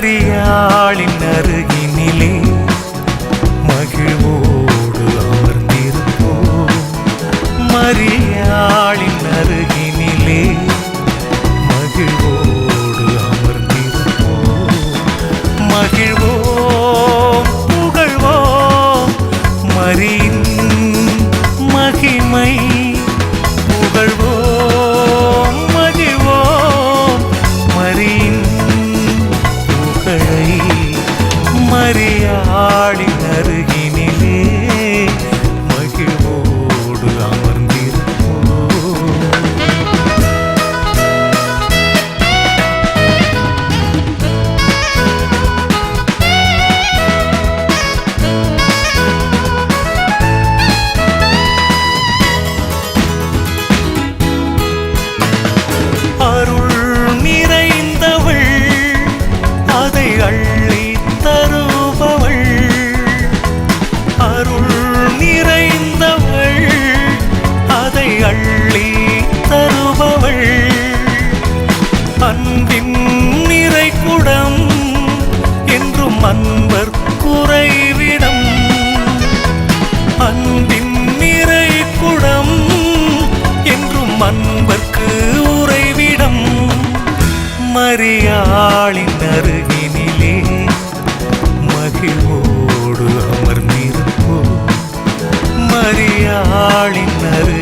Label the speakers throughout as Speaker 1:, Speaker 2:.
Speaker 1: மரியாளின் அருகினிலே மகிழ்வோடு அமர்ந்திருப்போம் மரியாளின் அருகினிலே மகிழ்வோடு அமர்ந்திருப்போம் மகிழ்வோம் புகழ்வோம் மரியின் மகிமை அதை அள்ளி தருபவள் அருள் நிறைந்தவள் அதை அள்ளி தரு மரியாளின் அருகினிலே மகிழ்வோடு அமர்ந்திருப்போ மரியாளின் அருகினிலே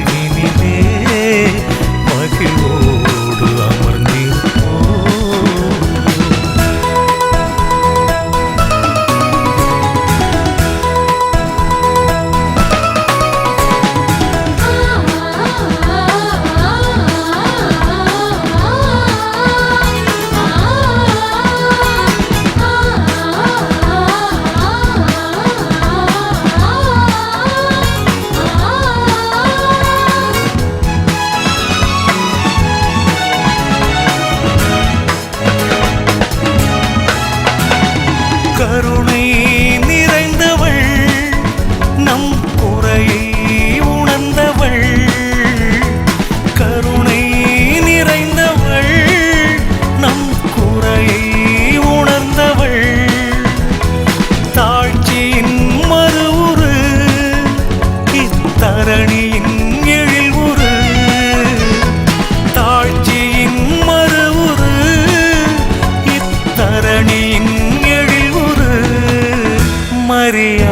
Speaker 1: கருணை நிறைந்தவள் நம் குறையை உணர்ந்தவள். கருணை நிறைந்தவள் நம் குறையை உணர்ந்தவள். தாழ்ச்சியின் மறுவுறு இத்தரணியின் எழில்வுரு தாழ்ச்சியின் மறுவுரு இத்தரணியின் மரியாளின்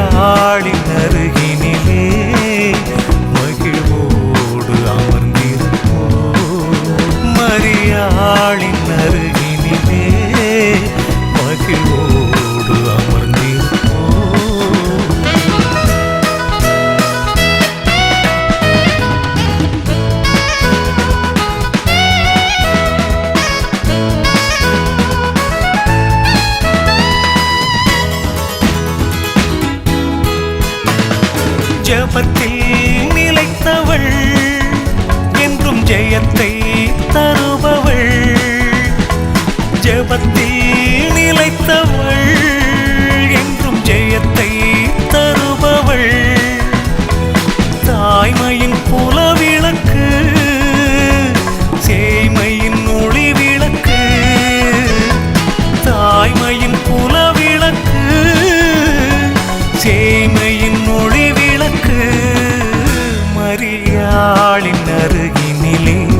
Speaker 1: அறியாளின் அருகினிலே.